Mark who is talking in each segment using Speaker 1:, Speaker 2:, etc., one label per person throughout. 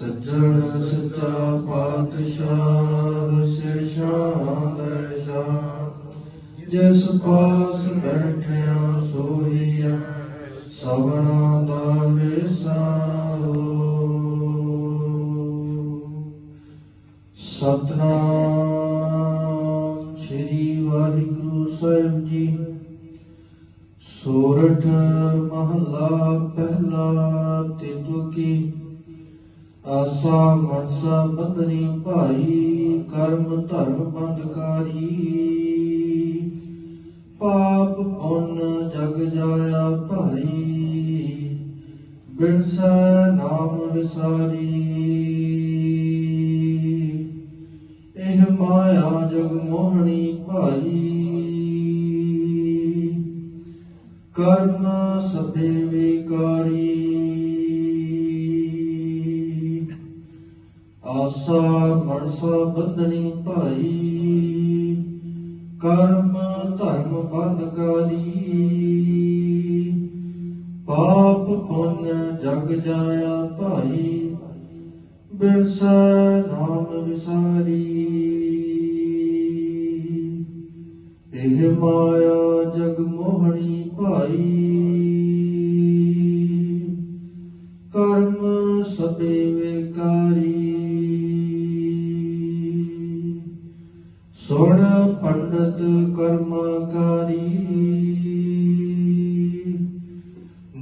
Speaker 1: ਸੱਜਣ ਸੱਚਾ ਪਾਤਸ਼ਾਹ ਸਿਰ ਸ਼ਾਨ ਸ਼ਾਹ ਜਿਸ ਪਾਸ ਬੈਠਿਆ ਸੋਈਆ ਸਭਨਾ ਦਾ ਵਿਸਾਰੋ ਸਤਨਾਮ ਸ੍ਰੀ ਵਾਹਿਗੁਰੂ ਸਾਹਿਬ ਜੀ ਸੋਰਠ ਮਹਲਾ ਪਹਿਲਾ ਤਿਤੁ ਕੀ ਆਸਾ ਮਨਸਾ ਬੰਦਨੀ ਭਾਈ, ਕਰਮ ਧਰਮ ਬੰਦਕਾਰੀ ਪਾਪ ਪੁੰਨ ਜਗ ਜਾਇਆ ਭਾਈ, ਬਿਨਸੈ ਨਾਮ ਵਿਸਾਰੀ। ਇਹ ਮਾਇਆ ਜਗ ਮੋਹਣੀ ਭਾਈ, ਕਰਮ ਸਭੇ ਆਸਾ ਮਨਸਾ ਬੰਧਨੀ ਭਾਈ, ਕਰਮ ਧਰਮ ਬੰਧਕਾਰੀ। ਪਾਪ ਪੁੰਨ ਜਗ ਜਾਇਆ ਭਾਈ, ਬਿਰਸਾ ਨਾਮ ਵਿਸਾਰੀ। ਇਹ ਮਾਇਆ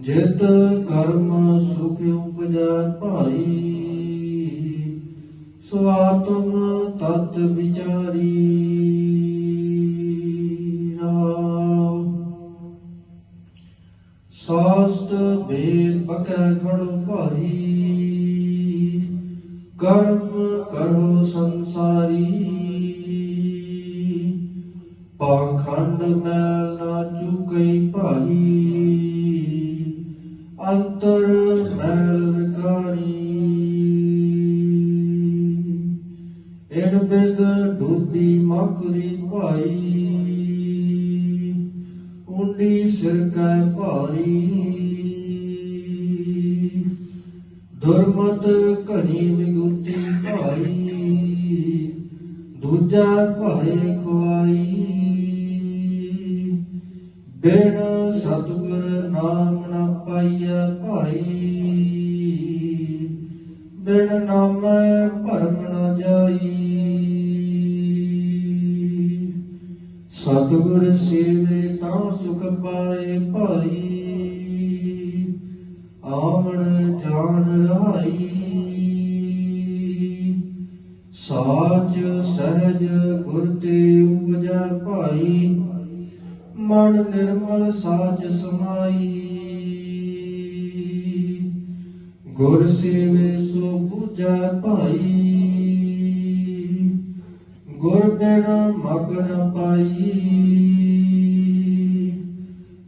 Speaker 1: ਜਿਤ ਕਰਮ ਸੁਖ ਉਪਜੈ ਭਾਈ, ਸਵਾਤਮ ਤਤ ਵਿਚਾਰੀ ਰਾਮ। ਸਾਸਤ ਬੇਦ ਬਕੈ ਖੜ ਭਾਈ, ਕਰਮ ਕਰੋ ਸੰਸਾਰੀ। ਪਾਖੰਡ ਮੈਂ ਡੂਬੀ ਮਕਰੀ ਭਾਈ। ਉਂਡੀ ਸਿਰ ਕੈ ਭਾਰੀ। ਦੁਰਮਤ ਘਣੀ ਵਿਗੁਤੀ ਭਾਈ। ਦੂਜਾ ਭਾਏ ਖੁਆਈ। ਬਿਨ ਸਤਗੁਰ ਨਾਮ ਸਤਿਗੁਰ ਸੇਵੇ ਤਾਂ ਸੁਖ ਪਾਏ ਭਾਈ, ਆਵਣ ਜਾਣ ਰਹਾਈ ਸਾਚ ਸਹਿਜ ਗੁਰ ਤੇ ਉਪਜੈ ਭਾਈ, ਮਨ ਨਿਰਮਲ ਸਾਚ ਸਮਾਈ। ਗੁਰ ਸੇਵੇ ਸੋ ਬੁਝੈ ਭਾਈ। ਗੁਰ ਬਿਨ ਮਗਨ ਪਾਈ।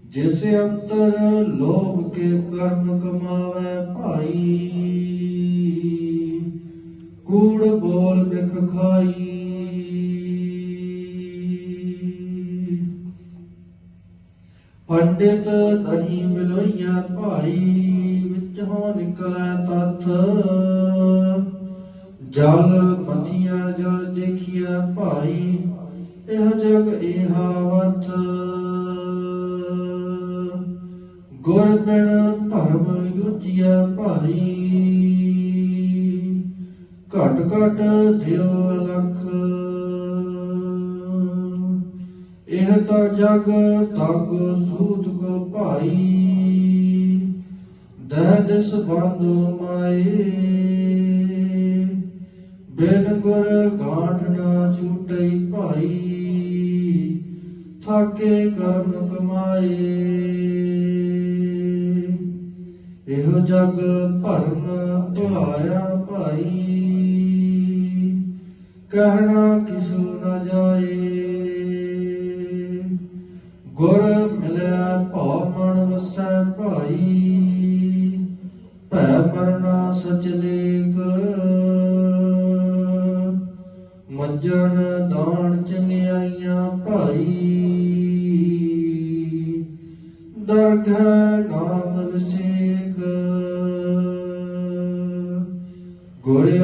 Speaker 1: ਜਿਸ ਅੰਤਰ ਲੋਭ ਕੇ ਕਰਮ ਕਮਾਵੇ ਭਾਈ। ਕੂੜ ਬੋਲ ਬਿਖ ਖਾਈ। ਪੰਡਿਤ ਨਹੀਂ ਮਿਲੋਈਆ ਭਾਈ, ਵਿੱਚੋਂ ਨਿਕਲੈ ਤਤ ਜਲ ਗੁਰ ਬਿਨ ਧਰਮ ਯੁਜਿਆ ਭਾਈ ਘਟ ਘਟ ਦਿਓ ਲਖ ਇਹ ਤਾਂ ਜਗ ਤਗ ਸੂਤ ਕੋ ਭਾਈ। ਦਹਿ ਦਿਸ ਬੰਦ ਮਾਏ। ਬਿਨ ਗੁਰ ਗਾਂਠ ਨਾ ਛੂਟਈ ਭਾਈ। ਥਾਕੇ ਕਰਮ ਕਮਾਏ। ਜਗ ਭਰਮ ਭੁਲਾਇਆ ਭਾਈ। ਕਹਿਣਾ ਕਿਸੂ ਨ ਜਾਏ। ਗੁਰ ਮਿਲਿਆ ਭਉ ਮਨ ਵਸੈ ਭਾਈ। ਭੈ ਮਰਨਾ ਸਚ ਲੇਖ। ਮੱਜਣ ਦਾਨ ਚੰਗਿਆਈਆਂ ਭਾਈ। ਦਰਗਹ ਨਾਮ ਵਿਸ਼ੇ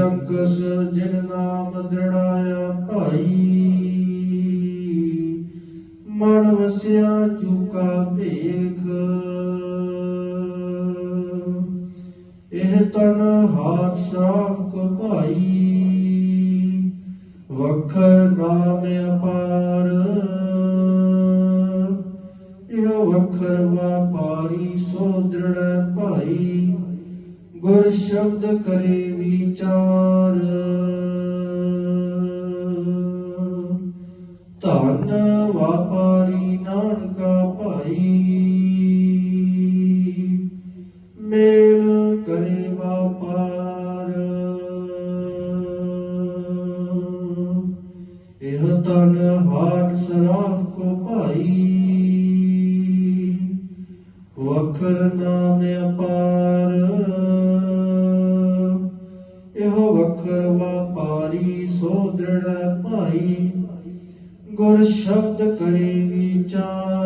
Speaker 1: ਅੰਕਸ ਜਿਨ ਨਾਮ ਦ੍ਰਿੜਾਇਆ ਭਾਈ। ਮਨ ਵਸਿਆ ਚੁਕਾ ਭੇਖ। ਇਹ ਤਨ ਹਾਥ ਸਰਾਖ ਭਾਈ। ਵਖਰ ਨਾਮ ਅਪਾਰ। ਇਹ ਵਖਰ ਵਾਪਾਰੀ ਸੋ ਦ੍ਰਿੜ ਭਾਈ। ਗੁਰ ਸ਼ਬਦ ਕਰੇ ਵਖਰ ਨਾਮ ਅਪਾਰ। ਇਹੋ ਵਖਰ ਵਾਪਾਰੀ ਸੋ ਦ੍ਰਿੜ ਭਾਈ। ਗੁਰ ਸ਼ਬਦ ਕਰੇ ਵਿਚਾਰ।